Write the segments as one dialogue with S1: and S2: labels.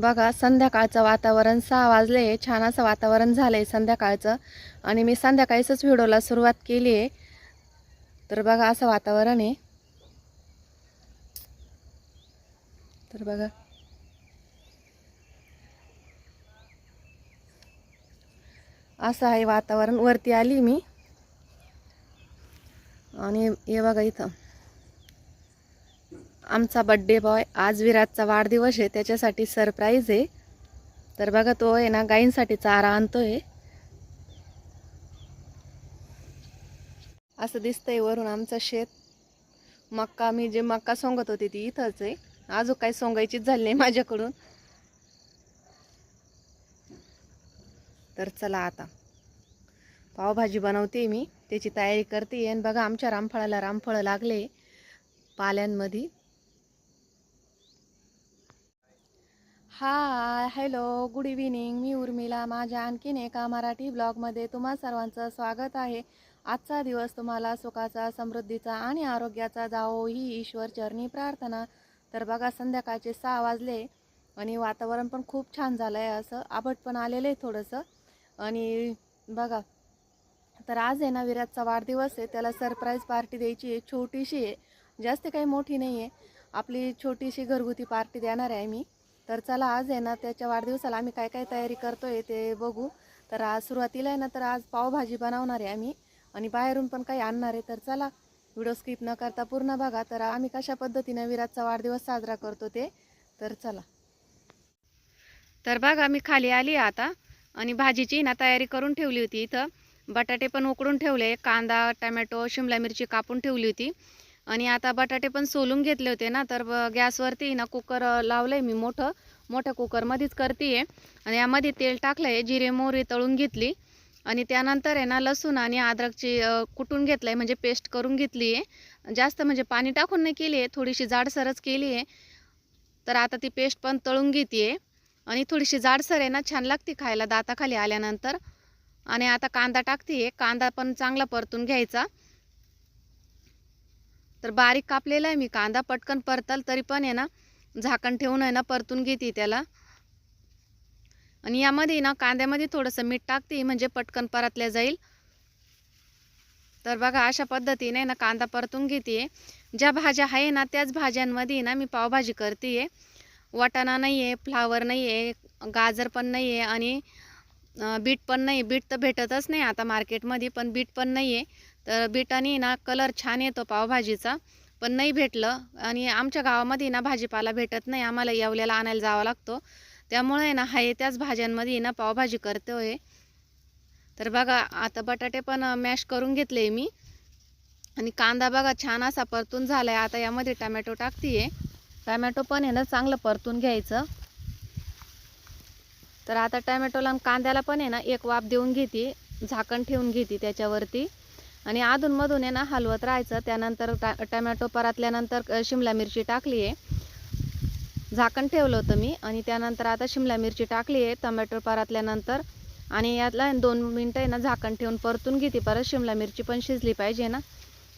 S1: बघा संध्याकाळचं वातावरण सहा वाजले छान असं वातावरण झालं आहे संध्याकाळचं. आणि मी संध्याकाळीच व्हिडिओला सुरुवात केली आहे. तर बघा असं वातावरण आहे. तर बघा. असं आहे वातावरण. वरती आली मी. आणि हे बघा इथं. आमचा बड्डे बॉय आज विराजचा वाढदिवस आहे त्याच्यासाठी सरप्राईज आहे. तर बघा तो आहे ना गाईंसाठी चारा आणतोय. असं दिसतंय वरून आमचं शेत. मक्का मी जे मक्का सोंगत होती ती इथंच आहे. अजून काही सोंगायचीच झाली नाही माझ्याकडून. तर चला आता. पावभाजी बनवते मी त्याची तयारी करते. आणि बघा आमच्या रामफळाला रामफळं लागले पाल्यांमध्ये. हाय हॅलो गुड इव्हिनिंग मी उर्मिला. माझ्या आणखीन एका मराठी ब्लॉगमध्ये तुम्हा सर्वांचं स्वागत आहे. आजचा दिवस तुम्हाला सुखाचा समृद्धीचा आणि आरोग्याचा जावो ही ईश्वर चरणी प्रार्थना. तर बघा संध्याकाळचे सहा वाजले आणि वातावरण पण खूप छान झालं आहे असं. आबट पण आलेलं आहे थोडंसं. आणि बघा तर आज आहे ना विराजचा वाढदिवस आहे. त्याला सरप्राईज पार्टी द्यायची आहे. छोटीशी आहे. जास्त काही मोठी नाही आहे आपली छोटीशी घरगुती पार्टी देणार आहे मी. तर चला आज आहे ना त्याच्या वाढदिवसाला आम्ही काय काय तयारी करतोय ते बघू. तर आज सुरुवातीला आहे ना तर आज पावभाजी बनवणार आहे आम्ही. आणि बाहेरून पण काही आणणार आहे. तर चला व्हिडिओ स्किप न करता पूर्ण बघा. तर आम्ही कशा पद्धतीने विराजचा वाढदिवस साजरा करतो ते. तर चला. तर बघा मी खाली आली आता. आणि भाजीची ना तयारी करून ठेवली होती इथं. बटाटे पण उकडून ठेवले. कांदा टमॅटो शिमला मिरची कापून ठेवली होती. आणि आता बटाटे पण सोलून घेतले होते ना तर गॅसवरती ना कुकर लावलं लावलंय मी मोठं. मोठ्या कुकरमध्येच करते आणि यामध्ये तेल टाकलंय जिरे मोहरी तळून घेतली. आणि त्यानंतर आहे ना लसूण आणि अद्रकची कुटून कुटून घेतलंय म्हणजे पेस्ट करून घेतली आहे जास्त म्हणजे पाणी टाकून नाही केली आहे थोडीशी जाडसरच केली आहे तर आता ती पेस्ट पण तळून घेते आणि थोडीशी जाडसर आहे ना छान लागते खायला दाताखाली आल्यानंतर. आणि आता कांदा टाकते कांदा पण चांगला परतून घ्यायचा. तर बारीक कापलेला आहे मी. कांदा पटकन परतल तरी पण आहे ना झाकण ठेवून आहे ना परतून घेते त्याला. आणि यामध्ये ना कांद्यामध्ये थोडंसं मीठ टाकते म्हणजे पटकन परतल्या जाईल. तर बघा अशा पद्धतीने ना कांदा परतून घेते. ज्या भाज्या आहे ना त्याच भाज्यांमध्ये ना मी पावभाजी करते. वाटाणा नाही आहे फ्लावर नाही आहे गाजर पण नाही आहे आणि बीट पण नाही बीट तर भेटतच नाही आता मार्केटमध्ये पण बीट पण नाही आहे तर बीटाने ना कलर छान येतो पावभाजीचा. पण नाही भेटलं. आणि आमच्या गावामध्ये ना भाजीपाला भेटत नाही. आम्हाला येवल्याला आणायला जावं लागतो. त्यामुळे ना हाय त्याच भाज्यांमध्ये ना पावभाजी करतोय. तर बघा आता बटाटे पण मॅश करून घेतले मी. आणि कांदा बघा छान असा परतून झालाय. आता यामध्ये टमॅटो आहे टमॅटो पण आहे ना चांगलं परतून घ्यायचं. तर आता टमॅटोला आणि कांद्याला पण आहे ना एक वाफ देऊन घेते झाकण ठेवून घेते त्याच्यावरती. आणि अधूनमधून आहे ना हलवत राहायचं. त्यानंतर टा टमॅटो परतल्यानंतर शिमला मिरची टाकली आहे. झाकण ठेवलं होतं मी. आणि त्यानंतर आता शिमला मिरची टाकली आहे टमॅटो परतल्यानंतर. आणि यातला दोन मिनटं आहे ना झाकण ठेवून परतून घेते. परत शिमला मिरची पण शिजली पाहिजे ना.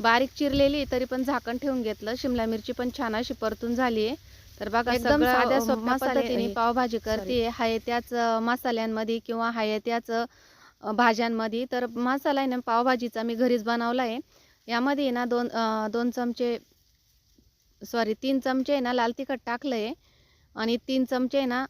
S1: बारीक चिरलेली तरी पण झाकण ठेवून घेतलं. शिमला मिरची पण छान अशी परतून झाली आहे. तर बघा एकदम साध्या सोप्या
S2: मसाले-
S1: पद्धतीने पावभाजी करते. हाय त्याच मसाल्यांमध्ये किंवा हाय त्याच भाज्यांमध्ये. तर मसाला आहे ना पावभाजीचा मी घरीच बनवला आहे. यामध्ये ना दोन दोन चमचे सॉरी तीन चमचे आहे ना लाल तिखट टाकलं आहे आणि तीन चमचे आहे ना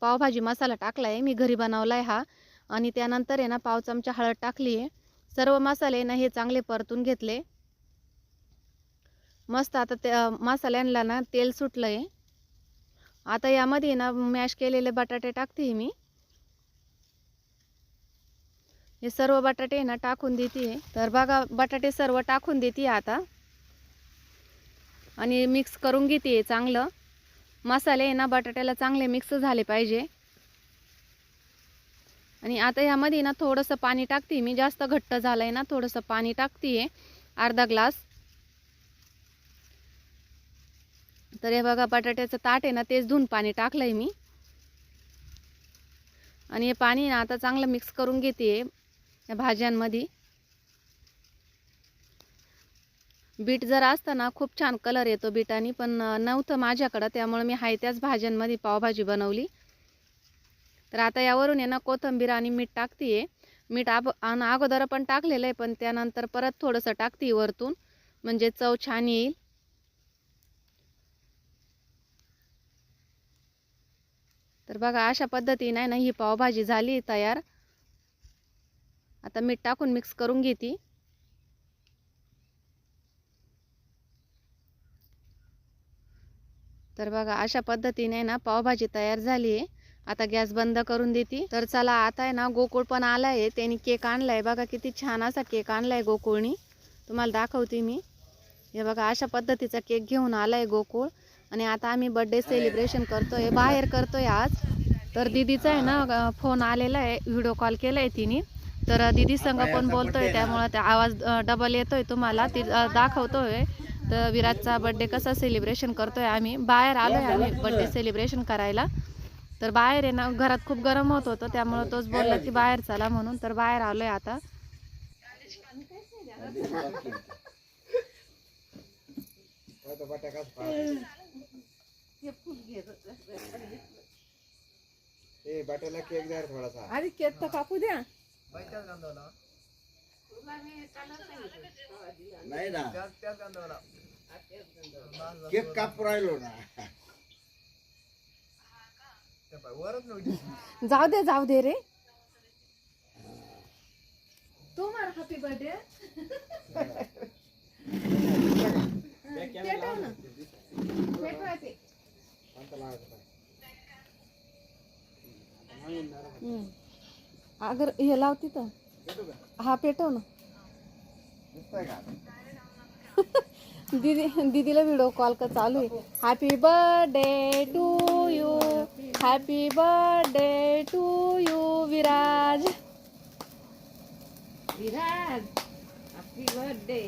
S1: पावभाजी मसाला टाकला आहे. मी घरी बनवला आहे हा. आणि त्यानंतर आहे ना पाव चमचा हळद टाकली आहे. सर्व मसाले ना हे चांगले परतून घेतले. मस्त आता त्या मसाल्यांना ना तेल सुटलं आहे आता यामध्ये ना मॅश केलेले बटाटे टाकते मी. हे सर्व बटाटे ना टाकून देते. तर बघा बटाटे सर्व टाकून देते आता. आणि मिक्स करून घेते चांगलं. मसाले आहे ना बटाट्याला चांगले मिक्स झाले पाहिजे. आणि आता ह्यामध्ये ना थोडंसं पाणी टाकते मी. जास्त घट्ट झालं आहे ना थोडंसं पाणी टाकते. अर्धा ग्लास. तर हे बघा बटाट्याचं ताट आहे ना तेच धुवून पाणी टाकलं आहे मी. आणि हे पाणी ना आता चांगलं मिक्स करून घेते या भाज्यांमध्ये. बीट जर असतं ना खूप छान कलर येतो बीटाने पण नव्हतं माझ्याकडं त्यामुळे मी हाय त्याच भाज्यांमध्ये पावभाजी बनवली. तर आता यावरून आहे ना कोथिंबीर आणि मीठ टाकते मीठ आब आणि अगोदर पण टाकलेलं आहे पण त्यानंतर परत थोडंसं टाकते वरतून. म्हणजे चव छान येईल. तर बघा अशा पद्धतीने आहे ना ही पावभाजी झाली तयार. आता मीठ टाकून मिक्स करून घेते. तर बघा अशा पद्धतीने ना पावभाजी तयार झाली आहे. आता गॅस बंद करून देते. तर चला आता आहे ना गोकुळ पण आला आहे त्यांनी केक आणलाय. बघा किती छान असा केक आणलाय गोकुळनी. तुम्हाला दाखवते मी. हे बघा अशा पद्धतीचा केक घेऊन आलाय गोकुळ. आणि आता आम्ही बर्थडे सेलिब्रेशन करतोय बाहेर करतोय आज. तर दिदीचा आहे ना फोन आलेला आहे व्हिडिओ कॉल केलाय तिने. तर दिदी संग पण बोलतोय त्यामुळं त्या आवाज डबल येतोय तुम्हाला. ती दाखवतोय. तर विराटचा बर्थडे कसा सेलिब्रेशन करतोय आम्ही. बाहेर आलोय आम्ही बर्थडे सेलिब्रेशन करायला. तर बाहेर आहे ना घरात खूप गरम होत होतं त्यामुळं तोच बोलला की बाहेर चला म्हणून. तर बाहेर आलोय आता.
S2: ए बटाला केक द्या रे थोडासा.
S1: आधी केक तर कापू द्या.
S2: नाही ना. केक कापू राहिलो ना.
S1: जाऊ दे जाऊ दे रे. तू मार हॅपी बर्थडे अगर हे लाव तिथं. हा पेटव ना.
S2: दिसतंय का?
S1: दीदी दीदीला व्हिडिओ कॉल का चालू आहे. Happy birthday to you happy birthday to you Viraj Viraj happy birthday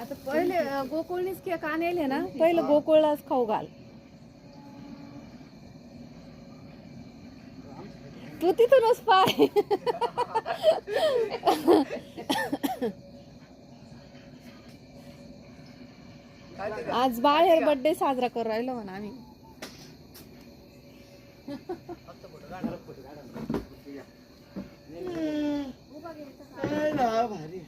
S1: आता पहिले गोकुळनीच केक आणेल ना पहिलं गोकुळलाच खाऊ घाल. तू तिथूनच पाय. आज बाहेर बर्थडे साजरा करू राहिलो म्हणा आम्ही
S2: ए ना, भारी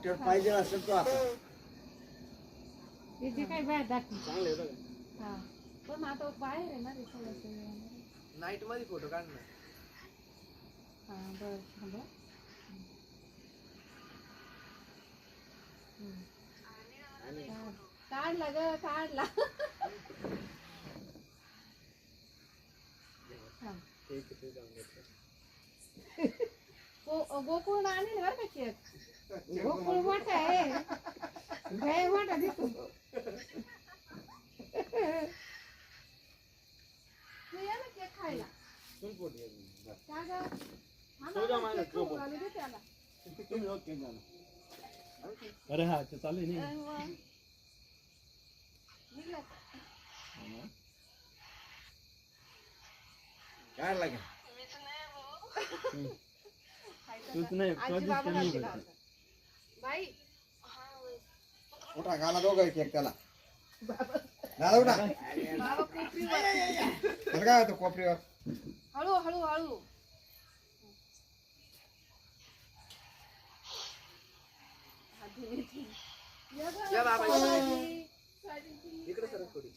S2: वाटेवर पाहिजे असेल तो आता.
S1: काय बाहेर दाखव. हा. पण आता बाहेर आहे ना रे थोडंसं
S3: नाईटमध्ये फोटो काढ ना
S1: हा बरं थांबा. हम्म. काढला ग काढला. थांब. गोकुळ आणेल बरं का केक गोकुळ मोठा आहे. लय मोठा दिसतो. केक खायला? हा.
S3: अरे हा ते चालू
S1: का?
S2: काय लागेल?
S3: तूच नाही
S1: आजी बाबा घालते घालतात. बाई.
S2: उठा घाला दोघं त्याला. दादा उठा.
S1: बाबा कोपरीवर.
S2: तर काय होतं कोपरीवर?
S1: हळू हळू हळू.
S3: या बाबा, इकडे सर थोडी.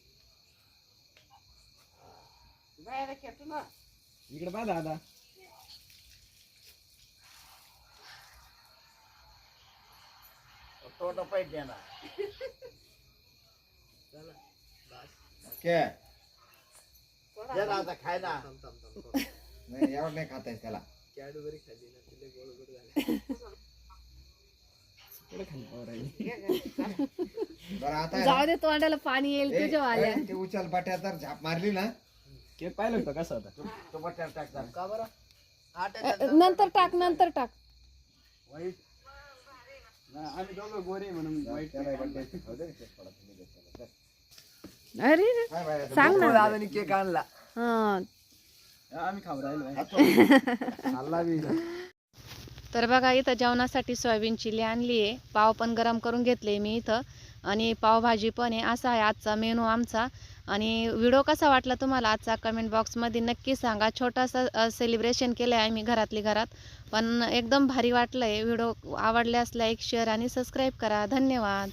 S3: इकडे पहा दादा.
S2: तो पाहिजे देणार.
S3: चला बस.
S2: के दे ना आता खाय ना. नाही एवढं नाही खाता येत त्याला.
S3: कॅडबरी खाल्ली ना तिथे गोड गोड झाले. कुठे खाली पोरायला?
S2: बरं आता
S1: जाऊ दे तोंडाला पाणी येईल
S2: ए,
S1: तुझ्या आल्या
S2: ए, ते उचल बट्या तर झाप मारली ना.
S3: केक पाहिलं होतं कसा होता
S2: तो- तो टाकतात
S3: का बरं? आठ
S1: नंतर टाक नंतर टाक.
S3: वाईट आम्ही दोघं गोरे म्हणून वाईट.
S1: अरे रे. सांग ना.
S3: दादानी केक आणला.
S1: हा.
S3: आम्ही खाऊ राहिलो
S2: हात
S3: खाल्ला बी.
S1: तर बघा इथं जेवणासाठी सोयाबीन चिली आणली आहे. पाव पण गरम करून घेतले मी इथं. आणि पावभाजी पण आहे. असा आहे आजचा मेनू आमचा. आणि व्हिडिओ कसा वाटला तुम्हाला आजचा कमेंट बॉक्समध्ये नक्की सांगा. छोटासा सेलिब्रेशन केलं आहे आम्ही घरातली घरात. पण एकदम भारी वाटलं आहे व्हिडिओ आवडल्यास लाईक शेअर आणि सबस्क्राईब करा. धन्यवाद.